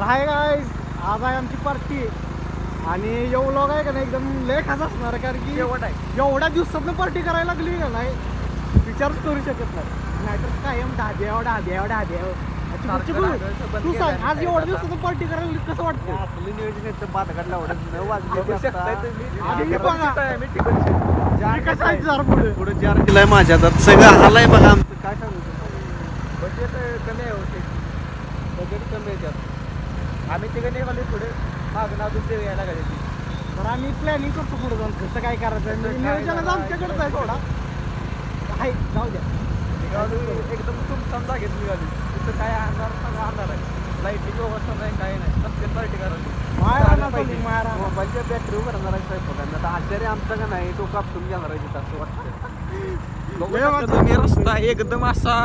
हाय गाय आज आहे आमची पार्टी आणि येऊ लोक आहे का नाही एकदम लय खास असणार आहे, कारण की एवढ्या दिवसातनं पार्टी करायला लागली का नाही विचारच करू शकत नाही. नाहीतर कायम अशी कुठची बोलू? तू सांग आज एवढ्या दिवसातून पार्टी करायला कसं वाटतं आपलं नियोजन बाद काढला हे आहे जरा पुढे? जार दिलाय माझ्या हातात. सगळं हालाय बघा. आमचं काय सांगू? बजेट कमी आहे होते बजेट कमी आहे आम्ही तिकडे निघाले पुढे. मागणं अजून ते यायला लागले तर आम्ही प्लॅनिंग करतो पुढे जाऊन. कसं काय करायचं? आहे. म्हणजे नियोजनच आमच्याकडेच आहे थोडा आहे जाऊ द्या. निघालो एकदम तुमचा जागेत निघाली. तिथं काय अंधार सगळं अंधार आहे. लाईटिंग व्यवस्था नाही काय नाही. नसते पार्टी करायची. मोबाईलच्या बॅटरी भरणार आहे स्वयंपाकांना आता आचार्य आमचा का नाही तो कापसून घेणार आहे तिथं असं वाटतं रस्ता एकदम असा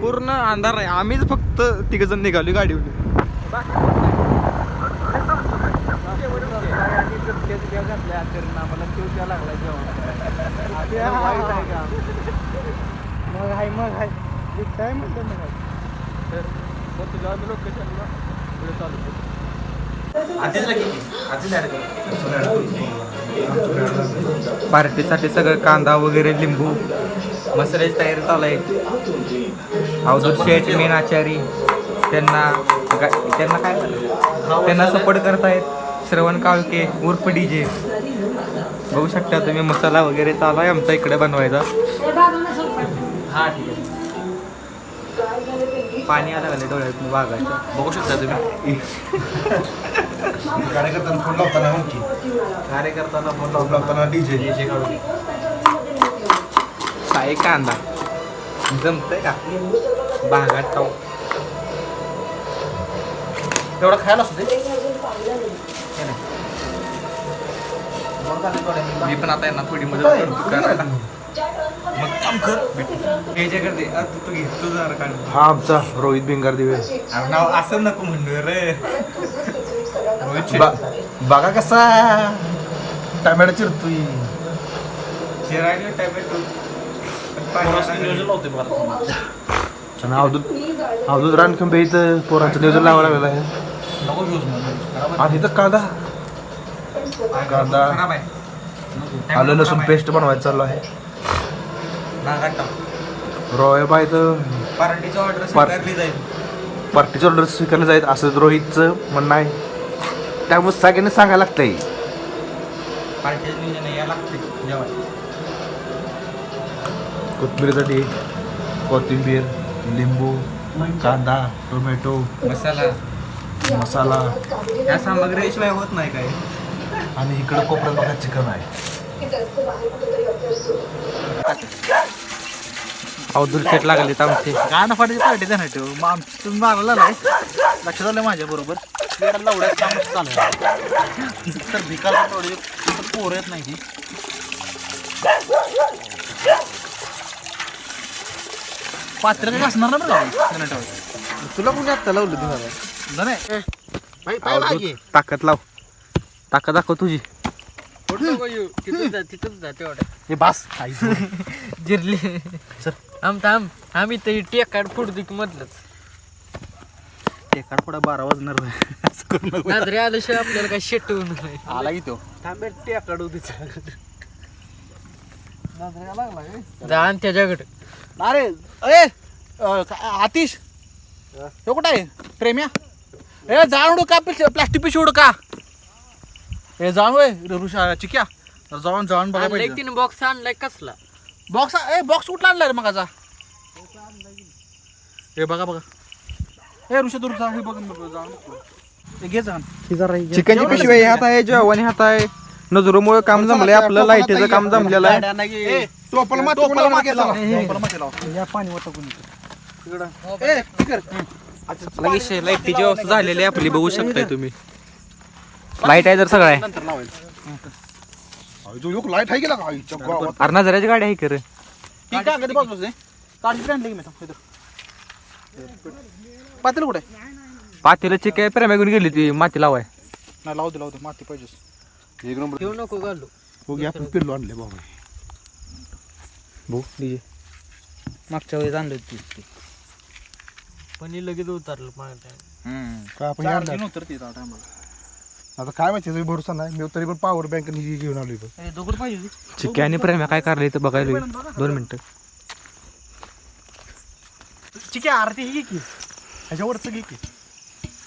पूर्ण अंधार आहे. आम्हीच फक्त तिघ जण निघालो गाडीवर आणि घ्या घातल्या आचार्यनं आम्हाला तो द्या लागला जेवण आचार्य वाईट आहे का? मग आहे मग आहे काय म्हणतो मग आहे? तर मग तुझ्या आम्ही लोकेशनला पुढे चालू करू. पार्टीसाठी सगळं कांदा वगैरे लिंबू मसाल्याची तयारी चालू आहे. अवधूत शेठ मेन आचारी त्यांना त्यांना काय झालं? त्यांना सपोर्ट करतायत. श्रवण काळके उर्फ डी जे बघू शकता तुम्ही मसाला वगैरे चालू आहे आमचा इकडे बनवायचा. हा ठीक आहे. पाणी आलं का डोळ्यात वागायचं बघू शकता तुम्ही. कार्यकर्त्यांना फोन लावताना मग की. कार्यकर्त्यांना फोन फोन लावताना. डीजे साई कांदा. जमतंय का? बागात खाऊ तेवढा खायला असू दे. मी पण आता यांना थोडी मदत करतो करायला मग काम कर. हे जे करते तू तू घे तू जरा काढ हा आमचा रोहित भिंगार दिवे. अरे नाव असं नको म्हणलो रे. रोहित. बा- बघा कसा टमॅटो चिरतोय. चिरायला टॅबलेट आणि अवधूत अवधूत रानखंबे इथं पोरांचं नियोजन लावावं लागलेलं आहे. आणि इथं कांदा. कांदा. आलं लसूण पेस्ट बनवायचं चालू आहे. रॉय बाय इथं पार्टीची ऑर्डर स्वीकारली जाईल. पार्टीचे ऑर्डर स्वीकारले जाईल असं रोहितचं म्हणणं आहे. त्यामुळे सगळ्यांनी सांगायला लागतंय. कोथिंबीरसाठी कोथिंबीर लिंबू कांदा टोमॅटो. मसाला. मसाला. या सामग्रीशिवाय होत नाही काय आणि इकडं कोपऱ्यात बघा चिकन आहे. अवधूत सेट लागले आमचे. काय ना फाटीची पार्टी देणार ठेव मग आमची तुम्ही मारायला नाही? लक्षात आलं माझ्या बरोबर? लवड्यात काम चालू आहे. तर भिकाला थोडी पोर येत नाही ती. पात्र काही असणार ना बरं तुला कोणी आत्ता लावलं तुम्हाला? नाही ताकद लाव. ताकद दाखव तुझी. हे बास. जिरली. आम थांब आम्ही ते टेकाड फुडतो की मधलंच टेकाड पुढे बारा वाजणार नाजरे आल्याशिवाय आपल्याला काय शेट होऊन नाही आला की तो. तांबे काढू तिचा जा आणि त्याच्याकडे. अरे ए अ, का- आतिश? हे कुठं आहे? प्रेम्या? ए जाण उडू का प्लास्टिक पिशवी उडू का? ए जाण वय ऋषा चिक्या. जाऊन जाऊन बघा आणलाय पाहिजे. तिने बॉक्स आणलाय कसला? बॉक्स ए बॉक्स कुठला आणलाय रे मगाचा ए बघा बघा. ए ऋषा दूर जा हे बघ बघ, जाऊन बघ. हे घे जाण. चिकनची पिशवी हात आहे जेवण हात आहे. नजरोमुळे काम जमलंय आपलं लाईटीचं काम जमलेलं आहे. ए टोपला माती टोपला कोणाला मागे लावा. मागे टोपला मागे लावा. या पाणी वाटतं कोणी. ए इकडं. लगेच लाईटीची व्यवस्था झालेली आहे आपली बघू शकताय तुम्ही. लाइट आहे जर सगळं आहे. नंतर लावायचं जो योग लाइट आहे गेला का आईच्या गावात. अरे नजराची गाडी आहे कर ही काय कधी पाच वाजले काढली आणली की मी थांब, इथं. पातेलं कुठे? पातेला चिक प्रेमा घेऊन गेली ती माती लावाय. नाही लावू दे लावू दे माती पाहिजेस एक नंबर. घेऊ नको घालू. हो आपण पिल्लो आणले बाबा. भाऊ डीजे. मागच्या वेळेस आणलं पण हे लगेच उतरलं मागच्या काय आपण हे आणलं? उतरते आता काय माहिती भरोसा नाही. मी तरी पण पॉवर बँक ही घेऊन आलो इथं. दोघं पाहिजे चिक्की आणि प्रेम्या काय करले इथं बघायला दोन मिनिटं. चिके आरती ही घे की. ह्याच्यावरचं घे की.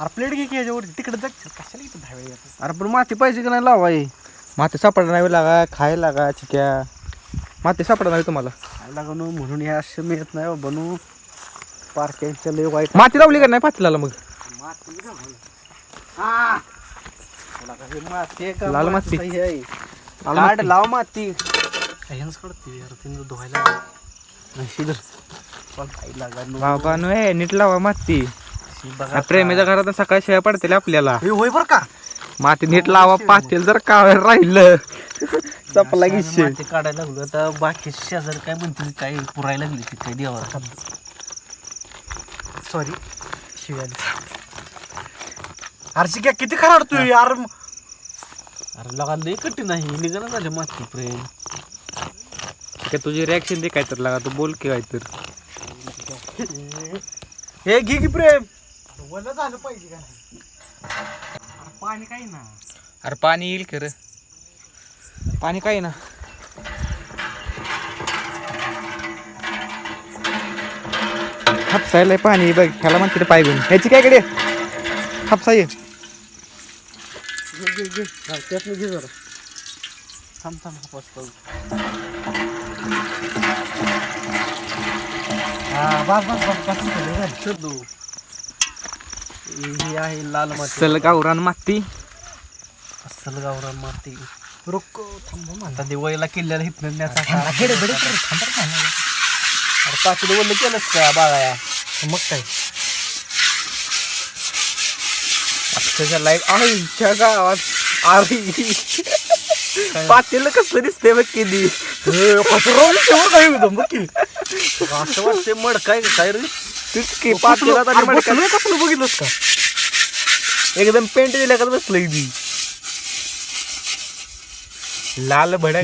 अरे प्लेट घे की ह्याच्यावरती. तिकडे जा. कशाला इथं येतं अरे पण माती पाहिजे की नाही लावाय? माते सापडा नाही लागा खायला लागा चिक्या. माते सापडा नाही तुम्हाला? काय लागणं म्हणून हे असे मिळत नाही बनू. पार्ट्यांच्या लय वाईट माती लावली का नाही पातीला मग? माती आहे का लाल माती. हे आहे. लाल काढ माती. लाव माती. ह्यांच कडते यार तिने धुवायला नशीदर पण काही लागणार बाबा नीट लावा माती. बघा प्रेमीच्या घरात सकाळी शिवाय पडतील आपल्याला. हे होय बरं का? माती नीट लावा पातील जर काळ राहिलं. चपला घेशील माती काढायला लागलो आता बाकी शेजारी काय म्हणतील काय पुरायला लागली ती काय देवा सॉरी शिव्याली अरे चिक्या किती खराब तू यार अरे लगा लय कठीण आहे निघणं झालं माती प्रेम का तुझी रिॲक्शन दे काय तर लागा तू बोल की काय तर हे घे की प्रेम वलं झालं पाहिजे का नाही अरे पाणी काही ना अरे पाणी येईल खरं पाणी काय ना हापसायला पाणी बघ ह्याला म्हणते पाय घेऊन ह्याची काय कडे हा, घे जरा थांब थांब हा पाऊल. हा बस ही आहे लाल माती सल गावरान माती अस्सल गावरान माती रुक थांब. म्हणा आता दिवाळीला किल्ल्याला हिथनं पाचलं वल्ल केलंस का बाळाया? मग काय? अक्षरशः लाईव्ह आईच्या गावात अरे पातेलं कसलं दिसतंय बघ किती असं वाटते मड काय काय रे? तीच की मडक्यात. कसलं बघितलंस का? एकदम पेंट दिल्या का बसलं ती. लाल भड्या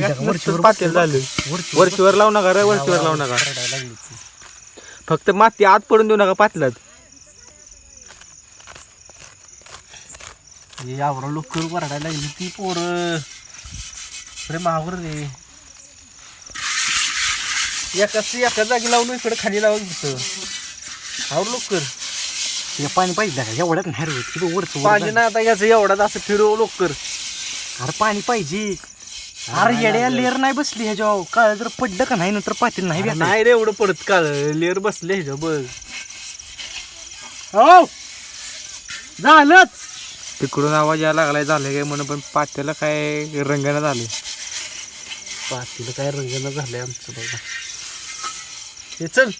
पातेल झालं. लावू नका रे वरचीवर लावू नका. फक्त माती आत पडून देऊ नका पातलात यावर लोक वरडायला लागली ती पोर. अरे मावर रे. एका एका जागी लावून इकडे खाली लावून घेतो आवर लोकर हे पाणी पाहिजे का? एवढ्यात नाही रे वरचं वर पाणी झालं. ना आता याचं एवढा असं फिरव लोकर अरे पाणी पाहिजे. अरे येड्या लेअर नाही बसली ह्याच्यावर. काळ जर पडलं का नाही? नंतर पातील नाही. नाही रे एवढं पडत काळ. लेअर बसले ह्याच्या बघ. हो. झालंच. तिकडून आवाज यायला लागलाय झालं काय म्हणून पण पात्याला काय रंगानं झाले पातीला काय रंगण झालंय आमचं बघा. हे चल.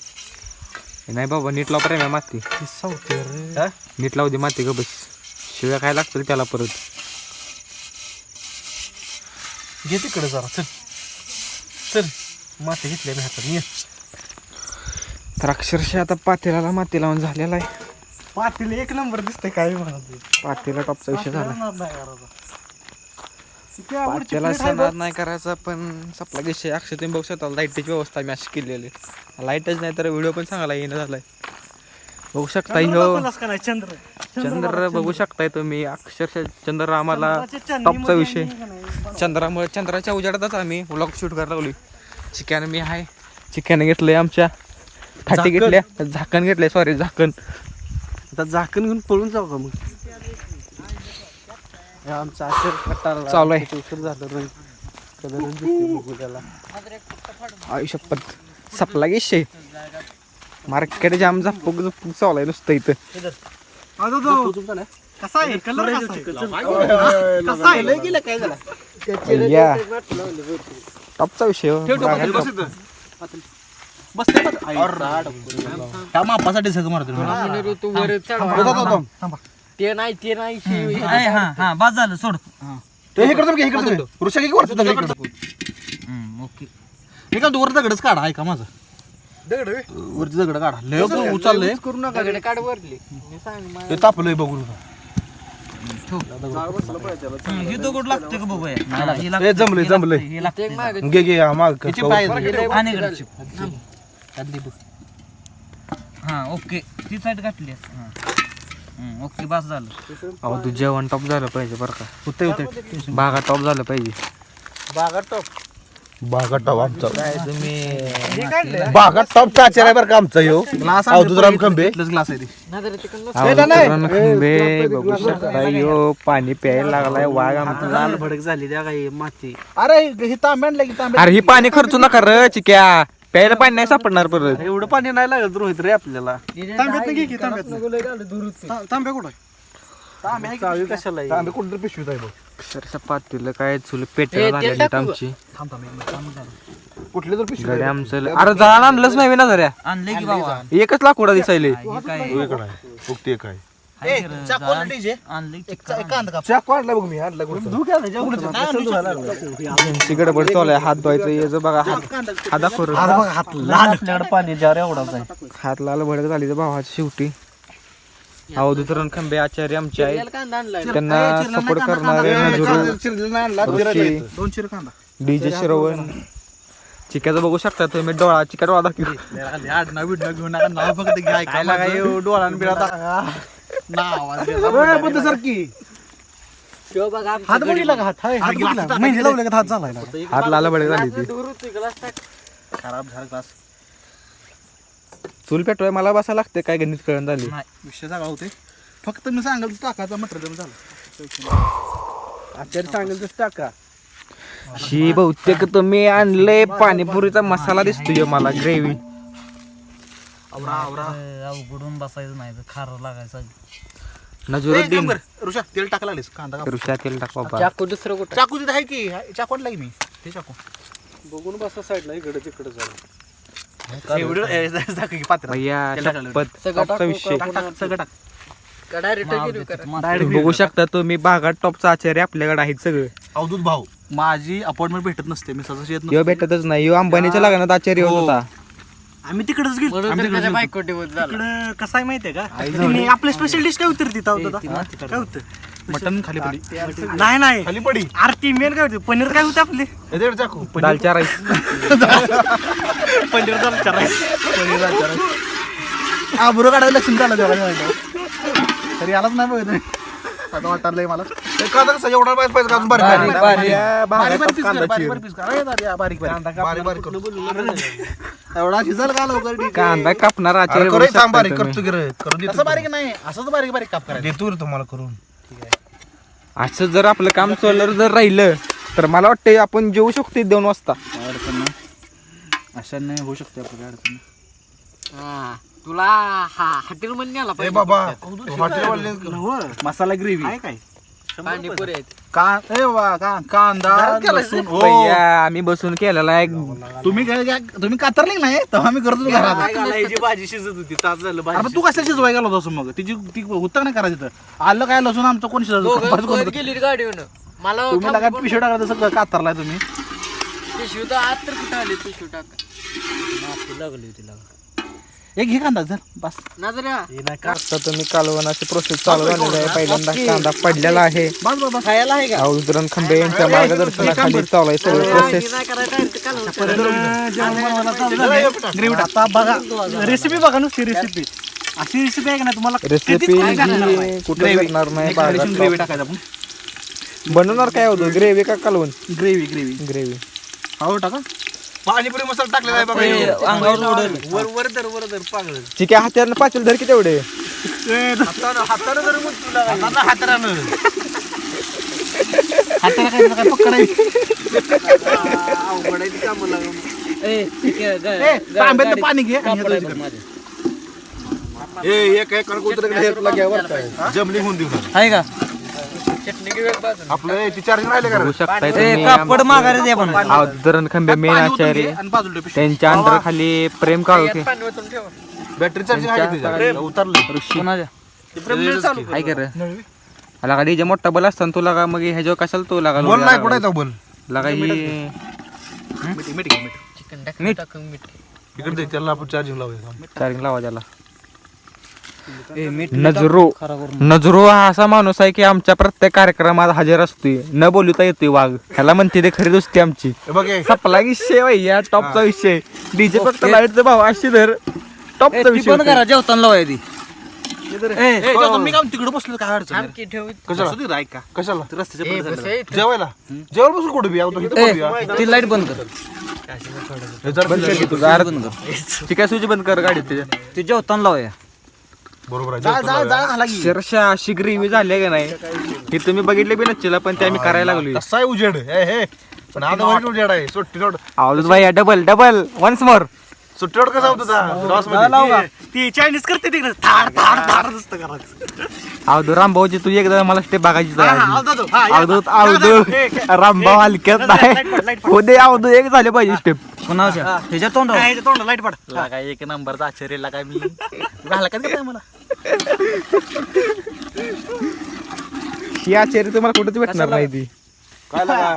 नाही बाबा नीट लाव प्रेम माती. सावते रे. हा? नीट लावू दे माती ग बस शिव्या काय लागतील त्याला परत. घे तिकडे जरा चल. चल. माती घेतल्या मी हातात ये. तर अक्षरशः आता पातेला माती लावून झालेला आहे. पातील एक नंबर दिसतंय काय म्हणत पातेला टॉपचा विषय झाला. पातेला सणात नाही करायचा पण सपला विषय. अक्षय तुम्ही बघू शकता लाईटची व्यवस्था मी अशी केलेली लाईटच नाही तर व्हिडिओ पण सांगायला येणं झालाय. बघू शकता चंद्र. चंद्र बघू शकताय तुम्ही. अक्षरशः चंद्र आम्हाला टॉपचा विषय. चंद्रामुळे चंद्राच्या उजाडातच आम्ही व्लॉग शूट करायला लागलोय. चिकन मी आहे. चिकन घेतलंय आमच्या. झाकण. घेतल्या. झाकण घेतलंय सॉरी झाकण. आता झाकण घेऊन पळून जाऊ का मग? आमचा अक्षर चालू आहे. आयुष्यपत सपला विषय मार्केट जाम झपूक झपूक चालू आहे नुसतं इथं. तो कसा आहे? कलर कसा आहे? कसा आहे? गेलं काय झालं? या. टॉपचा विषय हो. त्या मापासाठी सगळं मारतो तू वर चढ. ते नाही ते नाही हा बाद झालं सोड. हे. वृषा वरचं इकडचं. ओके. हे का वर दगडच काढा ऐका माझं. वरती दगड काढा. लय उचललंय. दगड काढ वरली. मी सांग मा- ते तापलंय बघून. हे दगड लागते का बघूया हे जमलंय जमलंय. ते एक मागे घे घे हा, माग त्याची कवर. पाय हे लय आणि वरती इकडे झालं. चिप. खाली बघ. हा ओके. ती साईड गाठली ओके बस झालं. अहो तू जेवण टॉप झालं पाहिजे बरं का. होते होते बागा टॉप झालं पाहिजे. बागा टॉप बागा टॉप आमचा. काय तुम्ही बागा टॉपचा आचार आहे बरं का आमचा ह्यो अवधूत राम खंबे. ग्लास आहे खंबे बघू शकता यो पाणी प्यायला लागलाय वाघ आमचा लाल भडक झाली त्या काही माती. अरे ही तांबे आणलं की तांबे अरे ही पाणी खर्चू नका र चिक्या. प्यायला पाणी नाही सापडणार परत. एवढं पाणी नाही लागत रोहित रे आपल्याला. तांब्यात घे की तांब्यात तांब्या कुठं चावी कशाला आहे? तांबे कुठं पिशवीत आहे बघ. पातीला काय चुल झालेली आमची. कुठले तर पिशवी गड्या आमचं अरे जाण आणलंच नाही ना जऱ्या आणले की बाबा? एकच लाकडा दिसायले. हे काय? फुकटी एक चाकू आणला बघ मी आणला त्यांची गडबड चालू आहे हात धुवायचं याचं बघा हात हात दाखव. आपल्याकडे पाणी जार एवढाच आहे हात लाल भडक झाली तर भावाची शेवटी. अवधूतरण खंबे आचार्य आमचे आहेत. त्यांना सपोर्ट करणारे नजुरू डीजे श्रवण. चिक्याचं बघू शकता तुम्ही डोळा डोळा दाखव डोळान बिळा नाव सारखी हात बघितला का? हात हात लावले का? हात झालाय ना. हात लाल भडक झाली खराब झाला ग्लास चूल पेटवाय मला बसा लागते काय गणित कळण झाली. विषय जागा होते फक्त मी सांगेल टाकायचा मटेरियल झालं. आचार्य सांगेल तसं टाका. शी बहुतेक तुम्ही आणले पाणीपुरीचा मसाला दिसतोय मला ग्रेव्ही अवघडून बसायचं नाही तर खारं लागायचं. नजुरुद्दीन ऋषा तेल टाकायला लागलीस कांदा काप. ऋषा तेल टाक बाबा. चाकू दुसरं कुठं? चाकू तिथे आहे की हाय, चाकू आणला की मी? ते चाकू. बघून बसा साईडला इकडे तिकडे झालं एवढं ए, जा- जा की पात्र भैया तेल टाकलं. शपथ सगळं टॉपचा विषय. टाक टाक सगळं टाक. डायरेक्ट गिरी करा. Direct बघू शकता तुम्ही बागात टॉपचा आचार्य आपल्याकडे आहेत सगळं. अवधूत भाऊ माझी अपॉइंटमेंट भेटत नसते मी सदस्य येत यो नसते. भेटतच नाही. यो अंबानीच्या लग्नात आचार्य होत हो. होता. आम्ही तिकडेच गेलो. म्हणून आम्ही तर तिकडेच त्याच्या गेलो. बायको दिवस झाला. तिकडं कसं आहे माहितीये का? तिने आपलं स्पेशल डिश काय होतं तिथं काय होतं मटन खाली पडी. नाही नाही. खाली पडी. आरती मेन काय होती? पनीर काय होतं आपले? चाकू. दालच्या राईस पनीर दाल करायचं पनीर दाल करायचं आबरो काढायला लक्षण झालं तेव्हा तरी आलाच नाही बघ तुम्ही. आता वाटायलंय मला. कसा? एवढा बारीक पाहिजे का अजून बारीक एवढा शिजल का लवकर? ठीक आहे. कांदा कापणार आचार्य अरे बघू करू शकता सांग बारीक तुम्ही. करतो की रे. करून असं बारीक नाही. असंच बारीक बारीक काप करायचं. देतो रे तुम्हाला करून. असं जर आपलं काम चाललं जर राहिलं तर मला वाटतं आपण जेवू शकतो दोन वाजता. काय अडचण नाही. अशा नाही होऊ शकते आपली अडचण हा तुला हा हॉटेल मध्ये आला ए पाहिजे. बाबा हॉटेल मसाला ग्रेव्ही. आहे काय? पाणीपुरी आहेत. का? ए वा का? कांदा लसूण. हो. भैया आम्ही बसून केलेला आहे. तुम्ही काय काय- तुम्ही कातरले नाही तेव्हा आम्ही करतो घरात. भाजी शिजत होती? तास झालं अरे तू कशाला शिजवाय गेला होता मग? तिची ती होतं नाही करायचं तिथं आलं काय लसूण? आमचं कोण दोघं गेली गाडीवर मला तुम्ही लगा पिशवी टाकला तसं कातरलाय तुम्ही. पिशवी तर आत तर कुठं आली? पिशवी टाक. लागली होती लागा एक घे कांदा जर बस. नाजऱ्या. आता तुम्ही कालवनाची प्रोसेस चालू झालेली आहे. पहिल्यांदा कांदा पडलेला आहे. बस बाबा खायला आहे का? अवधूतरण खंबे यांच्या मार्गदर्शनाखाली चालू आहे सगळं प्रोसेस ग्रेव्ही आता बघा रेसिपी बघा नुसती रेसिपी अशी रेसिपी आहे का नाही तुम्हाला? रेसिपी कितीच काय करणार नाही. कुठे. भेटणार नाही gravy टाकायचं आपण. बनवणार काय होतं? ग्रेव्ही का कालवण ग्रेव्ही ग्रेव्ही ग्रेव्ही हो टाका. पाणीपुरी मसाला टाकलेला आहे बघा ह्यो. अंगावर उडल वर वर धर वर धर पागळ चिक्या हात्यानं पाचल धर की तेवढे हातानं हातानं जरी मुठू लागा. हातानं हातानं हाताला काय काय पकडाय अवघडायची कामं लागून ए, ठीक आहे, गा- ए गा- तांब्यात गाडी- पाणी घे आणि कापड आहे हे बघ एक हे काय जमली होऊन देऊ. आहे का चटणी घेऊ एक बाजूला. आपलं ती चार्जिंग राहिले का रे? बघू शकताय ए, तुम्ही. कापड माघारी दे पण अवधूतरण खंबे मेन आचार्य आणि बाजूला ठेव पिशवी. त्यांच्या अंतर खाली प्रेम काळू यात पाणी ओतून ठेव. बॅटरी चार्जिंग आहे का त्याच्यात? उतरली कोणाच्या प्रेम चालू कर. काय कर लगा डीजे मोठा बल असताना तू लगा मग ह्याच्यावर कशाला तू लागा बोल नाही कुठे आहे तो बोल? लगा ही मीठ. मीठ घे, मीठ. चिकन टाक मीठ. टाकून मीठ. इकडे दे, त्याला आपण चार्जिंग लावूया चार्जिंग लावा त्याला. नजरो नजरो हा असा माणूस आहे की आमच्या प्रत्येक कार्यक्रमात हजर असतोय. न बोलता येतोय वाघ. ह्याला म्हणते ते खरी दोस्ती आमची. बघ. सपला विषय भैया टॉपचा विषय. डीजे फक्त लाईटचा भाव अशी धर. टॉपचा विषय पण होतोय. करा जेवताना लावाय ती मी काम तिकडे बसलो काय अडचण कशाला ऐक. कशाला? रस्त्याच्या जेवायला? जेवायला बसून कुठे बी बसूया. ती लाइट बंद कर. हे बंद गाडीत त्याच्या ती जेवताना लावूया बरोबर आहे. जा जा. जा की. अक्षरशः अशी ग्रेव्ही झाली का नाही? हे तुम्ही बघितले बी नसतील पण ते आम्ही करायला लागलो तसा आहे उजेड. हे हे. पण आता वाईट उजेड आहे. सुट्टी नोट आवडत भाई डबल डबल वन्स मोर सुट्टी नोट कसा होता लॉसमध्ये. ती चायनीज करते तिकडे. थाड थाड थाड नुसतं करायचं. अवधू रामभाऊची तुझी एकदा मला स्टेप बघायची हा, हा, अवधूत, हा, या. अवधूत अवधू रामभाऊ हलक्यात नाही. उद्या अवधू एक झाले पाहिजे स्टेप कुणाच्या ह्याच्या तोंड ह्याच्या तोंड लाइट पड. काय एक नंबरचा आश्चर्यला काय मी? का काय मला? ही आचार्य तुम्हाला कुठेच भेटणार नाही ती. काय लागा?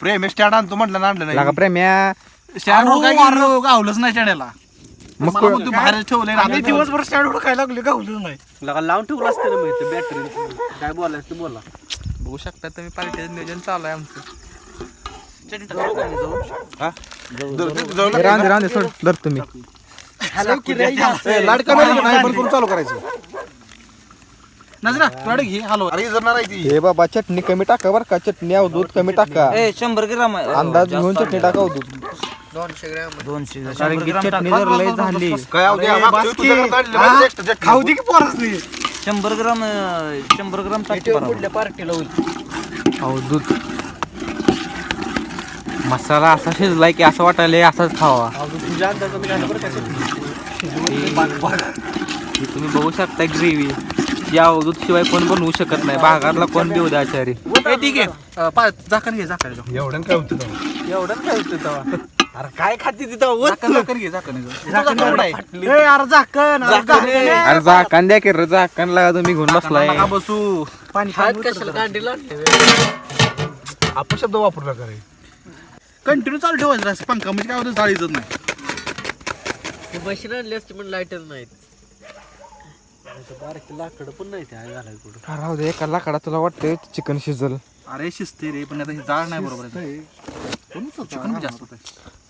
प्रेम स्टँड आणतो म्हटलं ना आणलं लागा नाही प्रेम्या गावलंच नाही शाड्याला मग मला म्हणतो बाहेर आम्ही दिवसभर शाडू काय लागले? गावलं नाही. लगा लावून ठेवलं असतं ना माहिती बॅटरी काय बोलायचं ते बोला. बघू शकता तुम्ही पार्टीचं नियोजन चालू आहे आमचं. राहून दे राहून दे सोड. धर तुम्ही. ए, आहे नाही बंद करून चालू करायचं. नजरा तुला घे हॅलो अरे जर नाही ती. हे बाबा चटणी कमी टाका बरं का. चटणी अवधूत कमी टाका. शंभर ग्राम अंदाज घेऊन चटणी टाका अवधूत दोनशे ग्रॅम दोनशे कारण की चटणी जर लय झाली. काय मागच्या. तुझ्याकडे काढलेलं? खाऊ दे की पोरच नाही शंभर ग्राम अं, शंभर ग्राम टाकते बरोबर. कुठल्या पार्टीला होईल. अवधूत मसाला असा शिजलाय की असं वाटायला असाच खावा. तुझ्या अंदाजा मी घालतो बरं का ही तुम्ही बघू शकता ग्रेव्ही. या अवधूत शिवाय कोण बनवू शकत नाही. भागातला कोण बी उद्या आचारी. ए, ठीक आहे. अं, पा- झाकण घे झाकण घे. एवढं काय होतं तेव्हा? एवढं काय होतं तेव्हा? अरे काय खाते तिथं झाकण झाकण घे झाकण घे. झाकण झाकण आहे. ए, अरे झाकण अरे झाकण झाकण. आहे. आहे. अरे झाकण द्या की रे झाकण लागा तुम्ही घेऊन बसलाय. नका बसू. पाणी हात कशाला आपण शब्द वापरू नका रे. कंटिन्यू चालू ठेवायचं असं पंखा म्हणजे काय होतं जाळीच नाही. मशीन आणली असती पण लाईटच नाहीत. लाकड पण नाही ते घालायला कुठं. राहू दे एका लाकडा तुला वाटतंय चिकन शिजल. अरे शिजते रे पण आता हे जाळ नाही बरोबर आहे. चिकन बी जास्त होतंय.